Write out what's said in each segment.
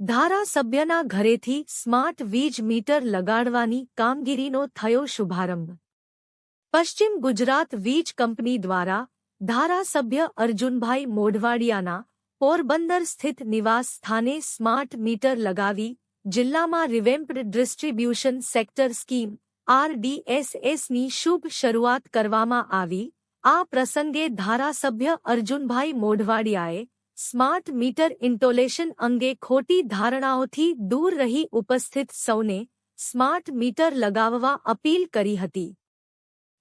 ધારાસભ્યના ઘરેથી સ્માર્ટ વીજ મીટર લગાડવાની કામગીરીનો થયો શુભારંભ. પશ્ચિમ ગુજરાત વીજ કંપની દ્વારા ધારાસભ્ય અર્જુનભાઈ મોઢવાડિયાના પોરબંદર સ્થિત નિવાસ સ્થાને સ્માર્ટ મીટર લગાવી જિલ્લામાં રિવેમ્પ્ડ ડિસ્ટ્રીબ્યુશન સેક્ટર સ્કીમ આરડીએસએસની શુભ શરૂઆત કરવામાં આવી. આ પ્રસંગે ધારાસભ્ય અર્જુનભાઈ મોઢવાડિયાએ સ્માર્ટ મીટર ઇન્ટોલેશન અંગે ખોટી ધારણાઓથી દૂર રહી ઉપસ્થિત સૌને સ્માર્ટ મીટર લગાવવા અપીલ કરી હતી.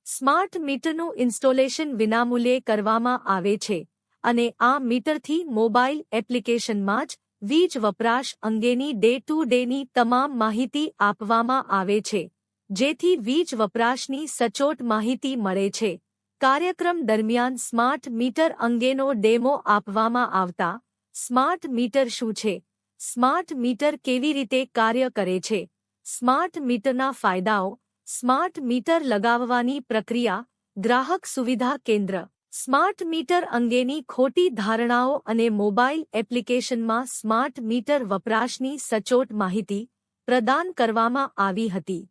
સ્માર્ટ મીટરનું ઇન્સ્ટોલેશન વિનામૂલ્યે કરવામાં આવે છે અને આ મીટરથી મોબાઈલ એપ્લિકેશનમાં જ વીજ વપરાશ અંગેની ડે ટુ ડેની તમામ માહિતી આપવામાં આવે છે, જેથી વીજ વપરાશની સચોટ માહિતી મળે છે. કાર્યક્રમ દરમિયાન સ્માર્ટ મીટર અંગેનો ડેમો આપવામાં આવતા, સ્માર્ટ મીટર શું છે? સ્માર્ટ મીટર કેવી રીતે કાર્ય કરે છે? સ્માર્ટ મીટરના ફાયદાઓ, સ્માર્ટ મીટર લગાવવાની પ્રક્રિયા, ગ્રાહક સુવિધા કેન્દ્ર. સ્માર્ટ મીટર અંગેની ખોટી ધારણાઓ અને મોબાઈલ એપ્લિકેશનમાં સ્માર્ટ મીટર વપરાશની સચોટ માહિતી પ્રદાન કરવામાં આવી હતી.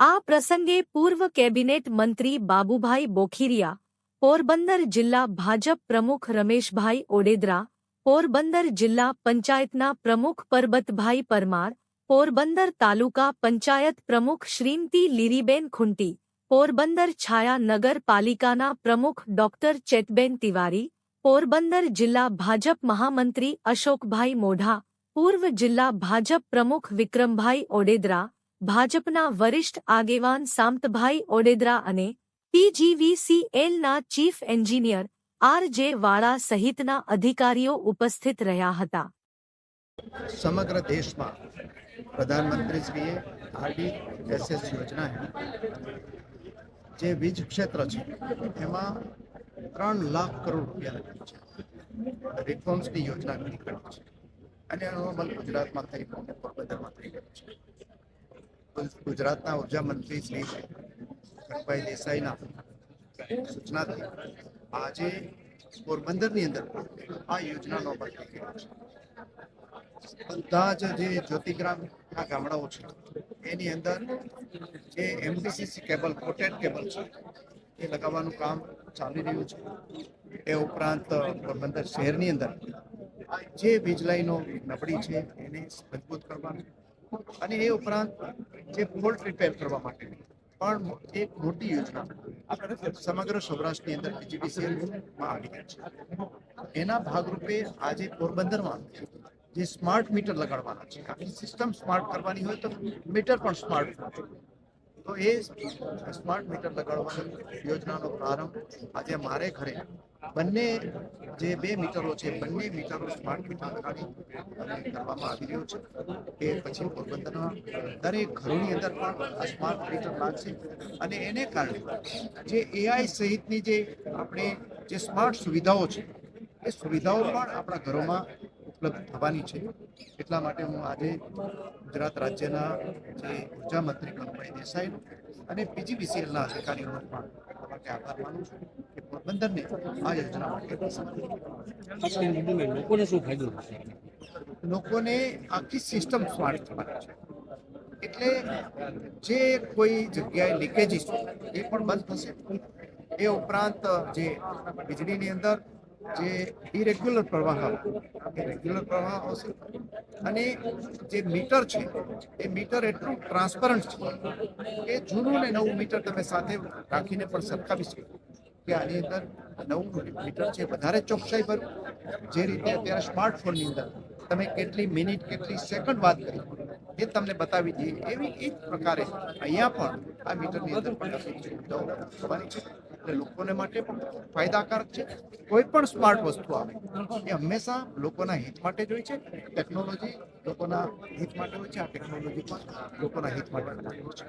આ પ્રસંગે પૂર્વ કેબિનેટ મંત્રી બાબુભાઈ બોખીરિયા પોરબંદર જિલ્લા ભાજપ પ્રમુખ રમેશભાઈ ઓડેદરા પોરબંદર જિલ્લા પંચાયતના પ્રમુખ પરબતભાઈ પરમાર પોરબંદર તાલુકા પંચાયત પ્રમુખ શ્રીમતી લીરીબેન ખુંટી પોરબંદર છાયા નગરપાલિકાના પ્રમુખ ડોક્ટર ચેતબેન તિવારી પોરબંદર જિલ્લા ભાજપ મહામંત્રી અશોકભાઈ મોઢા પૂર્વ જિલ્લા ભાજપ પ્રમુખ વિક્રમભાઈ ઓડેદરા ભાજપના વરિષ્ઠ આગેવાન સામતભાઈ ઓડેદરા અને પીજીવીસીએલના ચીફ એન્જિનિયર આર જે વાળા સહિતના અધિકારીઓ ઉપસ્થિત રહ્યા હતા. સમગ્ર દેશમાં પ્રધાનમંત્રીશ્રીએ આરડીએસએસ યોજના જે વીજ ક્ષેત્ર છે, એમાં ત્રણ લાખ કરોડ રૂપિયા છે. રિફોર્મ્સની યોજના ઘણી કરી છે. અને એનો અમલ ગુજરાતમાં થઈ પોરબંદરમાં થઈ ગયો છે. ગુજરાતના ઊર્જા મંત્રી શ્રી કનભાઈ દેસાઈના સૂચનાથી આજે પોરબંદરની અંદર આ યોજનાનો અમલ થઈ બધા જ જે જ્યોતિગ્રામના ગામડાઓ છે, એની અંદર જે એમડીસીસી કેબલ, કોટેડ કેબલ છે, એ લગાવવાનું કામ ચાલી રહ્યું છે. એ ઉપરાંત પોરબંદર શહેરની અંદર જે વીજ લાઈનો નબળી છે, એને મજબૂત કરવાનું અને એ ઉપરાંત જે ફોલ્ટ રિપેર કરવા માટે. પણ એક મોટી યોજના સમગ્ર સૌરાષ્ટ્રની અંદર બીજીડીસીએલમાં આવી ગઈ છે. એના ભાગરૂપે આજે પોરબંદરમાં જે સ્માર્ટ મીટર લગાડવાના છે. આખી સિસ્ટમ સ્માર્ટ કરવાની હોય તો મીટર પણ સ્માર્ટ તો એ સ્માર્ટ મીટર લગાડવાની યોજનાનો પ્રારંભ આજે મારે ઘરે બંને જે બે મીટરો છે, બંને મીટરો સ્માર્ટ મીટર લગાડી અને કરવામાં આવી રહ્યો છે. કે પછી પોરબંદરના દરેક ઘરોની અંદર પણ આ સ્માર્ટ મીટર લાગશે અને એને કારણે જે એઆઈ સહિતની જે આપણે જે સ્માર્ટ સુવિધાઓ છે, એ સુવિધાઓ પણ આપણા ઘરોમાં ઉપલબ્ધ થવાની છે. એટલા માટે હું આજે ગુજરાત રાજ્યના જે ઊર્જા મંત્રી કનુભાઈ દેસાઈ અને પીજીવીસીએલના અધિકારીઓનો પણ માટે આભાર માનું છું કે પોરબંદરને આ યોજના માટે લોકોને શું ફાયદો થશે? લોકોને આખી સિસ્ટમ સ્માર્ટ થવાની છે. એટલે જે કોઈ જગ્યાએ લીકેજીસ એ પણ બંધ થશે. એ ઉપરાંત જે વીજળીની અંદર જે ઇરેગ્યુલર પ્રવાહ એ રેગ્યુલર પ્રવાહ આવશે અને જે મીટર છે, એ મીટર એટલું ટ્રાન્સપરન્ટ છે કે જૂનું ને નવું મીટર તમે સાથે રાખીને પણ સરખાવી શકો. કે આની અંદર નવું મીટર છે, વધારે ચોકસાઈ પર જે રીતે અત્યારે સ્માર્ટફોનની અંદર તમે કેટલી મિનિટ કેટલી સેકન્ડ વાત કરી એ તમને બતાવી દઈએ. એવી એ જ પ્રકારે અહીંયા પણ આ મીટરની અંદર પણ છે. એટલે લોકોને માટે પણ ફાયદાકારક છે. કોઈ પણ સ્માર્ટ વસ્તુ આવે, એ હંમેશા લોકોના હિત માટે જ હોય છે. ટેકનોલોજી લોકોના હિત માટે હોય છે, આ ટેકનોલોજી પણ લોકોના હિત માટે હોય છે.